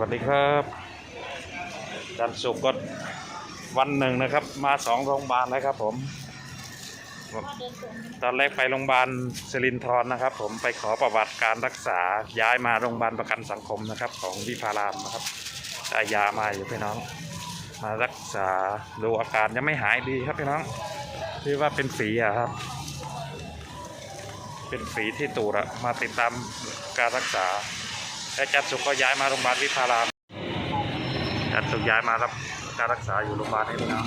วัสดีครับจันสุกก็วันหนึ่งนะครับ มาสองโรงพยาบาลแล้วครับผม ตอนแรกไปโรงพยาบาลสิรินทรนะครับ ผมไปขอประวัติการรักษาย้ายมาโรงพยาบาลประกันสังคมนะครับ ของวิภารามนะครับได้ยามาอยู่พี่น้อง มารักษาดูอาการยังไม่หายดีครับพี่น้องที่ว่าเป็นฝีอะครับ เป็นฝีที่ตูดอะมาติดตามการรักษา และจันทร์สุกก็ย้ายมาโรงพยาบาลวิภารามจันทร์สุกย้ายมารับการรักษาอยู่โรงพยาบาลนี้นะ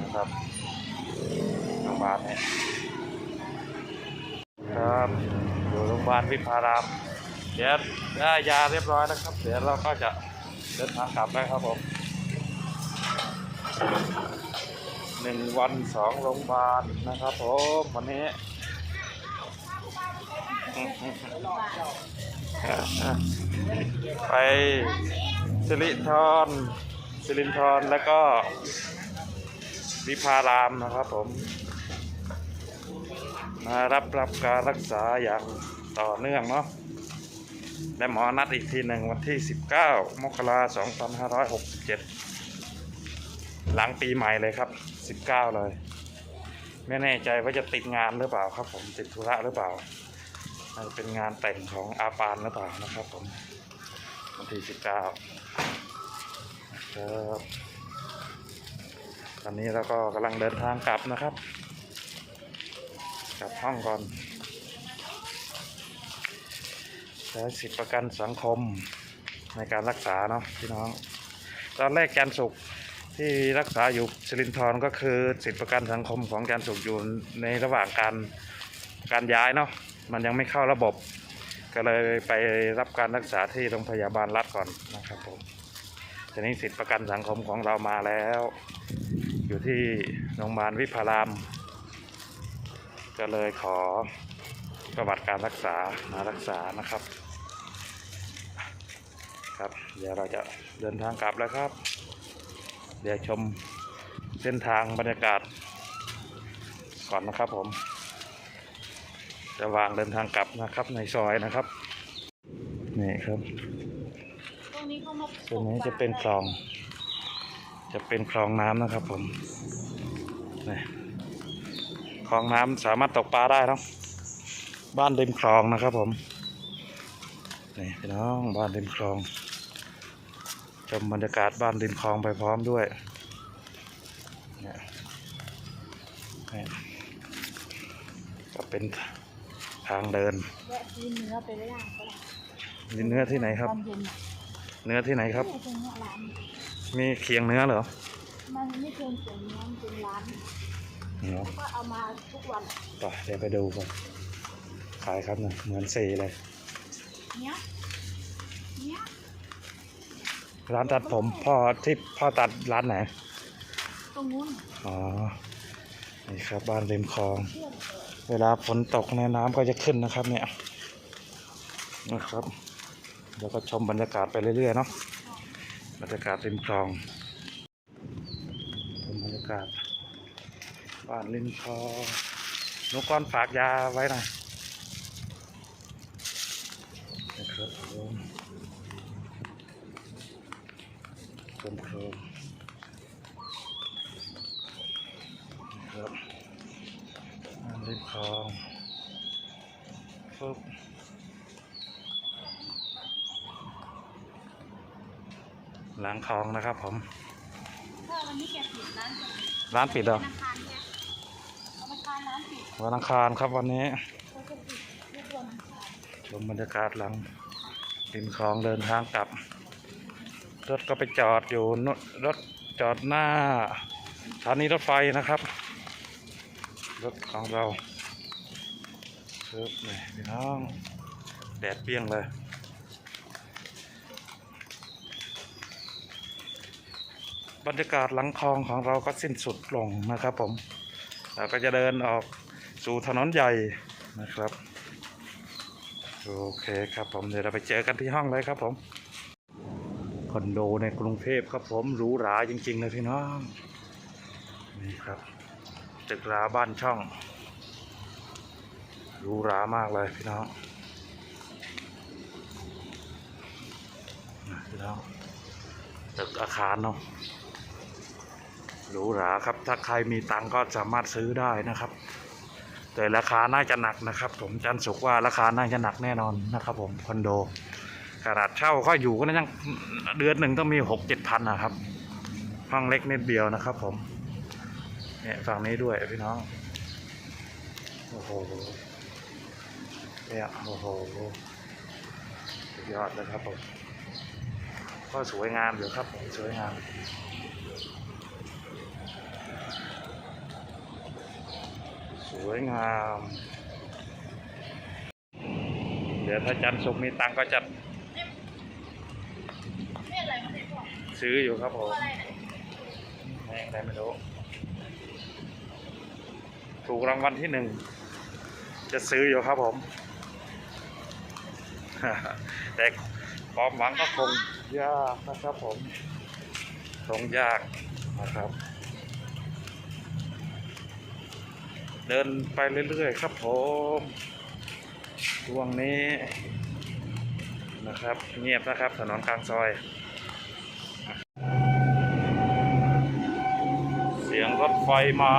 นะครับโรงพยาบาลนี้ครับอยู่โรงพยาบาลวิภารามเดี๋ยวได้ยาเรียบร้อยแล้วครับ เดี๋ยวเราก็จะเดินทางกลับแล้วครับผมหนึ่งวันสองโรงพยาบาลนะครับผมวันนี้ ไปสิริธรสิรินทรแล้วก็วิภารามนะครับผม มารับรับการรักษาอย่างต่อเนื่องเนาะและหมอนัดอีกทีหนึ่งวันที่ 19 มกราคม2567 หลังปีใหม่เลยครับ 19 เลย ไม่แน่ใจว่าจะติดงานหรือเปล่าครับผมติดธุระหรือเปล่า เป็นงานแต่งของอาปานหรือเปล่านะครับผมวันที่สิบเก้าครับตอนนี้เราก็กำลังเดินทางกลับนะครับกลับห้องก่อนใช้สิทธิประกันสังคมในการรักษาเนาะพี่น้อง ตอนแรกจันทร์สุกร์ที่รักษาอยู่สิรินทรก็คือสิทธิประกันสังคมของจันทร์สุกร์อยู่ในระหว่างการการย้ายเนาะ มันยังไม่เข้าระบบ ก็เลยไปรับการรักษาที่โรงพยาบาลรัฐก่อนนะครับผมทีนี้สิทธิประกันสังคมของเรามาแล้ว อยู่ที่โรงพยาบาลวิภาราม ก็เลยขอประวัติการรักษามารักษานะครับ ครับ เดี๋ยวเราจะเดินทางกลับแล้วครับ เดี๋ยวชมเส้นทางบรรยากาศก่อนนะครับผม จะวางเดินทางกลับนะครับ ในซอยนะครับ นี่ครับตรงนี้เขามาตรงนี้จะเป็นคลอง จะเป็นคลองน้ำนะครับผมนี่คลองน้ำสามารถตกปลาได้เนาะบ้านริมคลองนะครับผมนี่พี่น้องบ้านริมคลองชมบรรยากาศบ้านริมคลองไปพร้อมด้วยเนี่ยนี่ก็เป็น ทางเดินแวะซื้อเนื้อไปได้ย่างก็ได้นี่เนื้อที่ไหนครับ ตอนเย็นน่ะเนื้อที่ไหนครับเนี่ยตรงเนี้ยร้านมีเคียงเนื้อเหรอมันไม่เชิงเสียงเนื้อมันเป็นร้านเนาะก็เอามาทุกวันไปเดี๋ยวไปดูกันขายครับเนี่ยเหมือนสีเลย เนี้ยเนี้ยร้านตัดผมพ่อที่พ่อตัดร้านไหน ตรงนู้นอ๋อ นี่ครับบ้านริมคลองเพื่อนเออ เวลาฝนตกในน้ำก็จะขึ้นนะครับ เนี่ยนะครับเดี๋ยวก็ชมบรรยากาศไปเรื่อยๆเนาะบรรยากาศริมคลองชมบรรยากาศบ้านริมคลองนุกก้อนฝากยาไว้หน่อยนะครับผมชมโครงนะครับบ้าน ริมคลองปึ๊บหลังคลองนะครับผมถ้าวันนี้แกปิดร้านจะร้านปิดเหรอธนาคารแกธนาคารร้านปิดวันอังคารครับวันนี้เขาจะปิดทุกวันอังคารชมบรรยากาศหลังริมคลองเดินทางกลับ รถก็ไปจอดอยู่นรถจอดหน้าสถานีรถไฟนะครับ รถของเราครับนี่พี่น้อง แดดเปี้ยงเลยบรรยากาศหลังคลองของเราก็สิ้นสุดลงนะครับผมเราก็จะเดินออกสู่ถนนใหญ่นะครับ โอเคครับผมเดี๋ยวเราไปเจอกันที่ห้องเลยครับผมคอนโดในกรุงเทพครับผมหรูหราจริงๆเลยพี่น้องนี่ครับ ตึกราบ้านช่องหรูหรามากเลยพี่น้องแล้วตึกอาคารเนาะหรูหราครับ ถ้าใครมีตังก็สามารถซื้อได้นะครับ แต่ราคาน่าจะหนักนะครับ ผมจันสุกว่าราคาน่าจะหนักแน่นอนนะครับ ผมคอนโดขนาดเช่าก็อยู่ก็ยังเดือนหนึ่งต้องมีหกเจ็ดพันนะครับ ห้องเล็กนิดเดียวนะครับ ผม เนี่ยฝั่งนี้ด้วยพี่น้อง โอ้โหเนี่ยโอ้โหสุดยอดเลยครับผมก็สวยงามอยู่ครับผมสวยงามสวยงามเดี๋ยวถ้าจันทร์สุกร์มีตังค์ก็จะนี่อะไรมาเนี่ยพ่อซื้ออยู่ครับผตัวมอะไรเนี่ยแม่งอะไรไม่รู้ ถูกรางวัลที่หนึ่ง จะซื้ออยู่ครับผม แต่ความหวังก็คงยากนะครับผมคงยากนะครับ เดินไปเรื่อยๆครับผมช่วงนี้นะครับ เงียบนะครับถนนกลางซอย เสียงรถไฟมา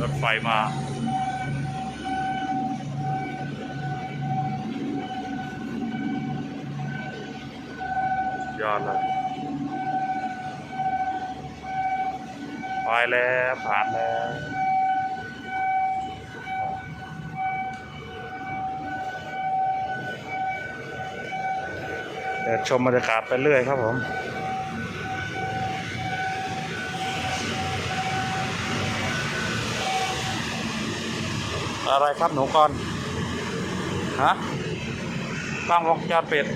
รถไฟมา ยอดเลยไปแล้วผ่านแล้วเดี๋ยวชมบรรยากาศไปเรื่อยครับผม อะไรครับหนูก่อนฮะกล้องวงจรปิด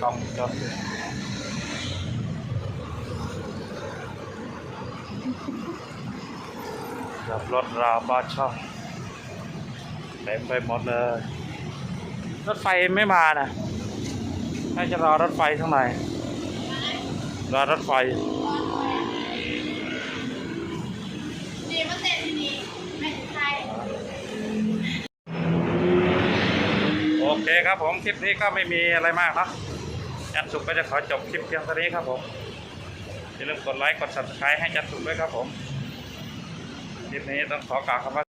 กล้องจรปิดกับรถราบ้าช่องเต็มไปหมดเลย รถไฟไม่มานะน่าจะรอรถไฟข้างในรอรถไฟ ดีมาเตะที่นี่ไม่ใช่โอเคครับผมคลิปนี้ก็ไม่มีอะไรมากนะจันสุกก็จะขอจบคลิปเพียงเท่านี้ครับผมอย่าลืมกดไลค์กด subscribe ให้จันสุกด้วยครับผมคลิปนี้ต้องขอกล่าวคำว่า